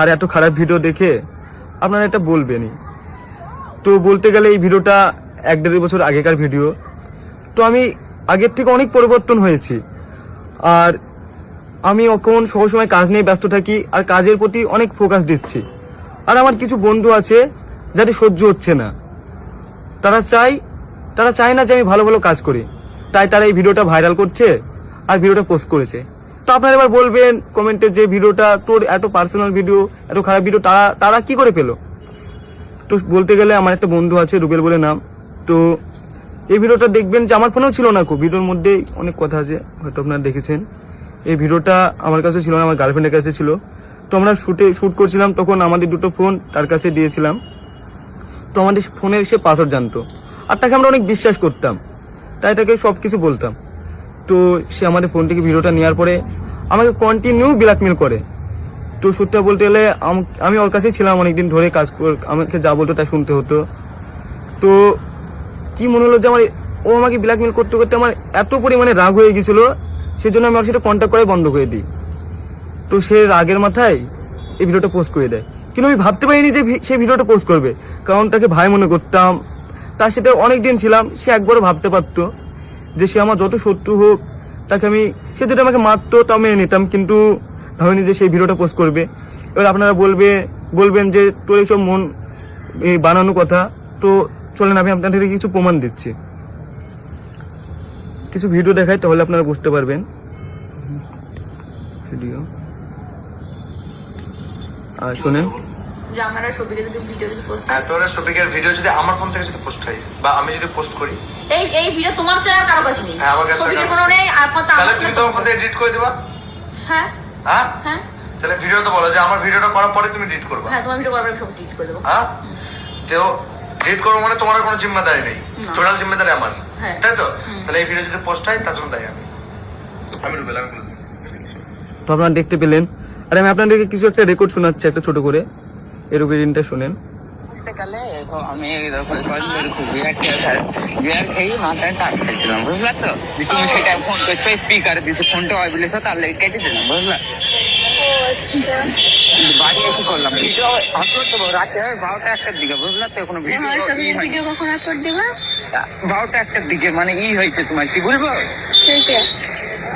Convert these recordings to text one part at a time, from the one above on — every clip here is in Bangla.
আর এত খারাপ ভিডিও দেখে আপনারা এটা বলবেনই। তো বলতে গেলে এই ভিডিওটা এক দেড় বছর আগেকার ভিডিও। তো আমি আগের থেকে অনেক পরিবর্তন হয়েছি। আর আমি এখন সবসময় কাজ নিয়ে ব্যস্ত থাকি আর কাজের প্রতি অনেক ফোকাস দিচ্ছি। আর আমার কিছু বন্ধু আছে যাদের সহ্য হচ্ছে না। তারা চাই তারা চায় না যে আমি ভালো ভালো কাজ করি। তাই তারা এই ভিডিওটা ভাইরাল করছে আর ভিডিওটা পোস্ট করেছে। আপনারা এবার বলবেন কমেন্টে যে ভিডিওটা, তোর এত পার্সোনাল ভিডিও এত খারাপ ভিডিও তারা তারা কি করে পেল? তো বলতে গেলে আমার একটা বন্ধু আছে, রুবেল বলে নাম। তো এই ভিডিওটা দেখবেন যে আমার ফোনেও ছিল না খুব। ভিডিওর মধ্যেই অনেক কথা আছে, হয়তো আপনারা দেখেছেন। এই ভিডিওটা আমার কাছে ছিল না, আমার গার্লফ্রেন্ডের কাছে ছিল। তো আমরা শুটে শ্যুট করছিলাম, তখন আমাদের দুটো ফোন তার কাছে দিয়েছিলাম। তো আমাদের ফোনের সে পাসওয়ার্ড জানতো। আর তাকে আমরা অনেক বিশ্বাস করতাম। তাই তাকে সব কিছু বলতাম। তো সে আমাদের ফোন থেকে ভিডিওটা নেওয়ার পরে আমাকে কন্টিনিউ ব্ল্যাকমেল করে। তো সত্যি বলতে গেলে আম- ওর কাছেই ছিলাম অনেকদিন ধরে কাজ আমাকে যা বলতো তা শুনতে হতো। তো কি মনে হলো যে আমার ও আমাকে ব্ল্যাকমেল করতে করতে আমার এত পরিমাণে রাগ হয়ে গেছিল সেজন্য আমি ওর সাথে কন্ট্যাক্ট করে বন্ধ করে দিই। তো সে রাগের মাথায় এই ভিডিওটা পোস্ট করে দেয়। কিন্তু আমি ভাবতে পারিনি যে সে ভিডিওটা পোস্ট করবে। কারণ তাকে ভাই মনে করতাম, তার সাথে অনেক দিন ছিলাম, সে একবারও ভাবতে পারতো। যে সে আমার যত শত্রু হোক, তাকে আমি সে যদি আমাকে মারতো তা মেনে নিতাম। কিন্তু ভাবিনি যে সেই ভিডিওটা পোস্ট করবে। এবার আপনারা বলবে বলবেন যে, তোর এইসব মন এই বানানো কথা, তো চলেন আমি আপনাদের কিছু প্রমাণ দিচ্ছি। কিছু ভিডিও দেখাই, তাহলে আপনারা বুঝতে পারবেন। ভিডিও আর শোনেন। যে আমরা ছবিতে যদি ভিডিও যদি পোস্ট হ্যাঁ তোর শফিকের ভিডিও যদি আমার ফোন থেকে যদি পোস্ট হয় বা আমি যদি পোস্ট করি। এই এই ভিডিও তোমার চ্যানেল কারও কাছে নেই। হ্যাঁ, আমার কাছে ছবিতে কোনো নেই আর কত তাহলে তুমি তোমার ফোন থেকে এডিট করে দিবা। হ্যাঁ। হ্যাঁ? হ্যাঁ। তাহলে ভিডিও তো বলো যে আমার ভিডিওটা করার পরে তুমি এডিট করবা। হ্যাঁ তোমার ভিডিও করার পরে সব ডিলিট করে দেবো। হ্যাঁ? তো এডিট করব মানে তোমার কোনো জিম্মেদারি নেই। না। টোটাল জিম্মেদারি আমার। হ্যাঁ। তাই তো? তাহলে এই ভিডিও যদি পোস্ট হয় তার জন্য দায়ী আমি। আমি রুবেল আমি তো আপনারা দেখতে পেলেন। আর আমি আপনাদেরকে কিছু একটা রেকর্ড শোনাচ্ছি একটা ছোট করে। এই রেকর্ডিংটা শোনেন। বর্ষাকালে তো আমি খেয়ে মাথায় টাক খেয়েছিলাম বুঝলা তো? তুমি সেটা ফোন করছ স্পিকার দিছো ফোনটা হয় তার লেগে কেটে দিলাম বুঝলা? বাড়ি এসে করলাম। ভিডিও আপলোড দেবো রাতে হয় বারোটা একটার দিকে বুঝলা তো? কোনো ভিডিও ভিডিও কখন আপলোড দেবা? বারোটা একটার দিকে মানে ই হয়েছে তোমার কি বলব?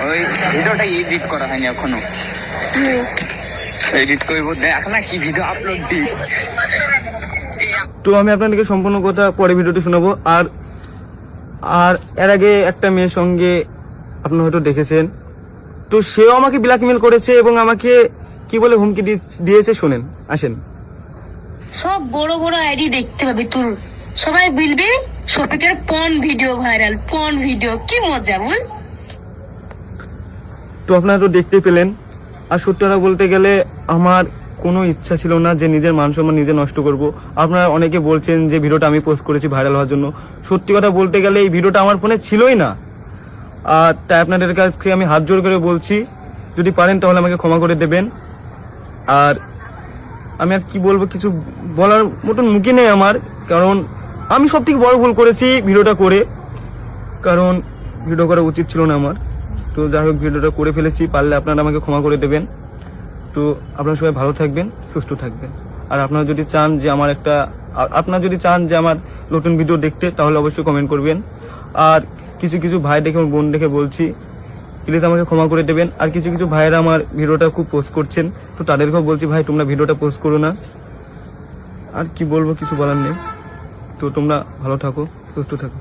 ওই ভিডিওটা এডিট করা হয়নি এখনও। এডিট করব। দেখ না কি ভিডিও আপলোড দিই। তো আমি আপনাদেরকে সম্পূর্ণ কথা পরে ভিডিওটি শোনাবো। আর আর এর আগে একটা মেয়ের সঙ্গে আপনি হয়তো দেখেছেন। তো সেও আমাকে ব্ল্যাকমেল করেছে এবং আমাকে কি বলে হুমকি দি- দিয়েছে শোনেন আসেন। সব বড় বড় আইডি দেখতে পাবি তোর। সবাই বলবে শফিকের পন ভিডিও ভাইরাল পন ভিডিও কি মজা বল। তো আপনারা তো দেখতে পেলেন। আর সত্যি কথা বলতে গেলে আমার কোনো ইচ্ছা ছিল না যে নিজের মান সম্মান নিজে নষ্ট করব। আপনারা অনেকে বলছেন যে ভিডিওটা আমি পোস্ট করেছি ভাইরাল হওয়ার জন্য। সত্যি কথা বলতে গেলে এই ভিডিওটা আমার ফোনে ছিলই না। আর তাই আপনাদের কাছে আমি হাত জোর করে বলছি, যদি পারেন তাহলে আমাকে ক্ষমা করে দেবেন। আর আমি আর কি বলব, কিছু বলার মতন মুখে নেই আমার, কারণ আমি সব থেকে বড় ভুল করেছি ভিডিওটা করে। কারণ ভিডিও করা উচিত ছিল না আমার। তো যাই হোক, ভিডিওটা করে ফেলেছি, পারলে আপনারা আমাকে ক্ষমা করে দেবেন। তো আপনারা সবাই ভালো থাকবেন, সুস্থ থাকবেন। আর আপনারা যদি চান যে আমার একটা আপনারা যদি চান যে আমার নতুন ভিডিও দেখতে, তাহলে অবশ্যই কমেন্ট করবেন। আর কিছু কিছু ভাই দেখে আমার বোন দেখে বলছি প্লিজ আমাকে ক্ষমা করে দেবেন। আর কিছু কিছু ভাইয়েরা আমার ভিডিওটা খুব পোস্ট করছেন, তো তাদেরকেও বলছি, ভাই, তোমরা ভিডিওটা পোস্ট করো না। আর কি বলব, কিছু বলার নেই। তো তোমরা ভালো থাকো, সুস্থ থাকো।